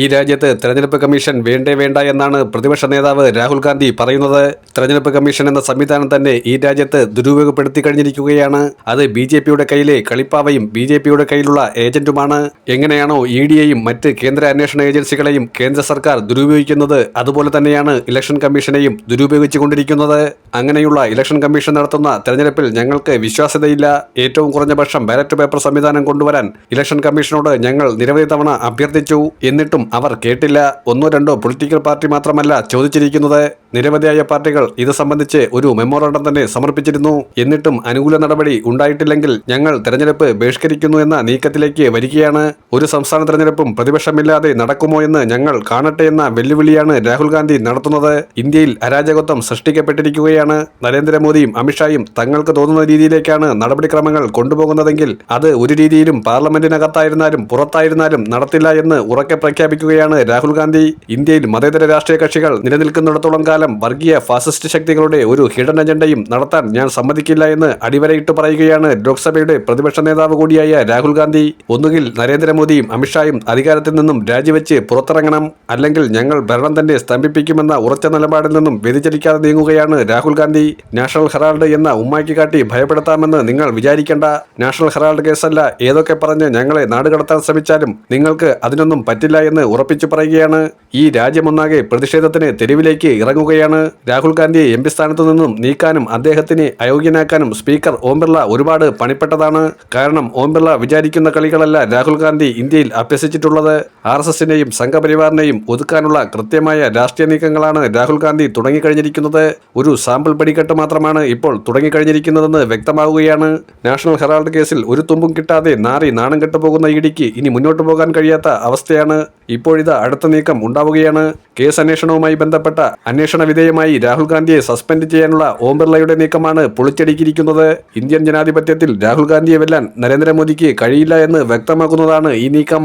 ഈ രാജ്യത്ത് തെരഞ്ഞെടുപ്പ് കമ്മീഷൻ വേണ്ടേ വേണ്ട എന്നാണ് പ്രതിപക്ഷ നേതാവ് രാഹുൽ ഗാന്ധി പറയുന്നത്. തെരഞ്ഞെടുപ്പ് കമ്മീഷൻ എന്ന സംവിധാനം തന്നെ ഈ രാജ്യത്ത് ദുരുപയോഗപ്പെടുത്തി കഴിഞ്ഞിരിക്കുകയാണ്. അത് ബി ജെ പിയുടെ കയ്യിലെ കളിപ്പാവയും ബി ജെ പിയുടെ കയ്യിലുള്ള ഏജന്റുമാണ്. എങ്ങനെയാണോ ഇ ഡിയെയും മറ്റ് കേന്ദ്ര അന്വേഷണ ഏജൻസികളെയും കേന്ദ്ര സർക്കാർ ദുരുപയോഗിക്കുന്നത് അതുപോലെ തന്നെയാണ് ഇലക്ഷൻ കമ്മീഷനെയും ദുരുപയോഗിച്ചുകൊണ്ടിരിക്കുന്നത് അങ്ങനെയുള്ള ഇലക്ഷൻ കമ്മീഷൻ നടത്തുന്ന തെരഞ്ഞെടുപ്പിൽ ഞങ്ങൾക്ക് വിശ്വാസ്യതയില്ല. ഏറ്റവും കുറഞ്ഞ പക്ഷം ബാലറ്റ് പേപ്പർ സംവിധാനം കൊണ്ടുവരാൻ ഇലക്ഷൻ കമ്മീഷനോട് ഞങ്ങൾ നിരവധി തവണ അഭ്യർത്ഥിച്ചു. എന്നിട്ടും അവർ കേട്ടില്ല. ഒന്നോ രണ്ടോ പൊളിറ്റിക്കൽ പാർട്ടി മാത്രമല്ല ചോദിച്ചിരിക്കുന്നത്. നിരവധിയായ പാർട്ടികൾ ഇത് സംബന്ധിച്ച് ഒരു മെമ്മോറാണ്ടം തന്നെ സമർപ്പിച്ചിരുന്നു. എന്നിട്ടും അനുകൂല നടപടി ഉണ്ടായിട്ടില്ലെങ്കിൽ ഞങ്ങൾ തെരഞ്ഞെടുപ്പ് ബഹിഷ്കരിക്കുന്നു എന്ന നീക്കത്തിലേക്ക് വരികയാണ്. ഒരു സംസ്ഥാന തെരഞ്ഞെടുപ്പും പ്രതിപക്ഷമില്ലാതെ നടക്കുമോ എന്ന് ഞങ്ങൾ കാണട്ടെ എന്ന വെല്ലുവിളിയാണ് രാഹുൽ ഗാന്ധി നടത്തുന്നത്. ഇന്ത്യയിൽ അരാജകത്വം സൃഷ്ടിക്കപ്പെട്ടിരിക്കുകയാണ്. നരേന്ദ്രമോദിയും അമിത്ഷായും തങ്ങൾക്ക് തോന്നുന്ന രീതിയിലേക്കാണ് നടപടിക്രമങ്ങൾ കൊണ്ടുപോകുന്നതെങ്കിൽ അത് ഒരു രീതിയിലും പാർലമെന്റിനകത്തായിരുന്നാലും പുറത്തായിരുന്നാലും നടത്തില്ല എന്ന് ഉറക്കെ പ്രഖ്യാപിക്കുകയാണ് രാഹുൽ ഗാന്ധി. ഇന്ത്യയിൽ മതേതര രാഷ്ട്രീയ കക്ഷികൾ നിലനിൽക്കുന്നിടത്തോളം കാലം വർഗീയ ഫാസിസ്റ്റ് ശക്തികളുടെ ഒരു ഹിഡൻ അജണ്ടയും നടത്താൻ ഞാൻ സമ്മതിക്കില്ല എന്ന് അടിവരയിട്ട് പറയുകയാണ് ലോക്സഭയുടെ പ്രതിപക്ഷ നേതാവ് കൂടിയായ രാഹുൽ ഗാന്ധി. ഒന്നുകിൽ നരേന്ദ്രമോദിയും അമിത്ഷായും അധികാരത്തിൽ നിന്നും രാജിവെച്ച് പുറത്തിറങ്ങണം അല്ലെങ്കിൽ ഞങ്ങൾ ഭരണം തന്നെ സ്തംഭിപ്പിക്കുമെന്ന ഉറച്ച നിലപാടിൽ നിന്നും വ്യതിചലിക്കാതെ നീങ്ങുകയാണ് രാഹുൽ ഗാന്ധി. നാഷണൽ ഹെറാൾഡ് എന്ന ഉമ്മാക്കി കാട്ടി ഭയപ്പെടുത്താമെന്ന് നിങ്ങൾ വിചാരിക്കേണ്ട. നാഷണൽ ഹെറാൾഡ് കേസല്ല ഏതൊക്കെ പറഞ്ഞ് ഞങ്ങളെ നാടുകടത്താൻ ശ്രമിച്ചാലും നിങ്ങൾക്ക് അതിനൊന്നും പറ്റില്ല എന്ന് ഉറപ്പിച്ചു പറയുകയാണ്. ഈ രാജ്യമൊന്നാകെ പ്രതിഷേധത്തിന് തെരുവിലേക്ക് ഇറങ്ങുകയാണ് രാഹുൽ ഗാന്ധിയെ എം പി സ്ഥാനത്തു നിന്നും നീക്കാനും അദ്ദേഹത്തിന് അയോഗ്യനാക്കാനും സ്പീക്കർ ഓം ബിർള ഒരുപാട് പണിപ്പെട്ടതാണ്. കാരണം ഓം ബിർള വിചാരിക്കുന്ന കളികളല്ല രാഹുൽ ഗാന്ധി ഇന്ത്യയിൽ അഭ്യസിച്ചിട്ടുള്ളത്. ആർ എസ് എസിനെയും സംഘപരിവാറിനെയും ഒതുക്കാനുള്ള കൃത്യമായ രാഷ്ട്രീയ നീക്കങ്ങളാണ് രാഹുൽ ഗാന്ധി തുടങ്ങിക്കഴിഞ്ഞിരിക്കുന്നത്. ഒരു സാമ്പിൾ പടിക്കെട്ട് മാത്രമാണ് ഇപ്പോൾ തുടങ്ങിക്കഴിഞ്ഞിരിക്കുന്നതെന്ന് വ്യക്തമാവുകയാണ്. നാഷണൽ ഹെറാൾഡ് കേസിൽ ഒരു തുമ്പും കിട്ടാതെ നാറി നാണം കെട്ടുപോകുന്ന ഇടിക്ക് ഇനി മുന്നോട്ട് പോകാൻ കഴിയാത്ത അവസ്ഥയാണ്. ഇപ്പോഴിത് അടുത്ത നീക്കം ഉണ്ടാവുകയാണ്. കേസ് അന്വേഷണവുമായി ബന്ധപ്പെട്ട അന്വേഷണ വിധേയമായി രാഹുൽ ഗാന്ധിയെ സസ്പെൻഡ് ചെയ്യാനുള്ള ഓം ബിർളയുടെ നീക്കമാണ് പൊളിച്ചടിക്കിയിരിക്കുന്നത്. ഇന്ത്യൻ ജനാധിപത്യത്തിൽ രാഹുൽ ഗാന്ധിയെ വെല്ലാൻ നരേന്ദ്രമോദിക്ക് കഴിയില്ല എന്ന് വ്യക്തമാക്കുന്നതാണ് ഈ നീക്കം.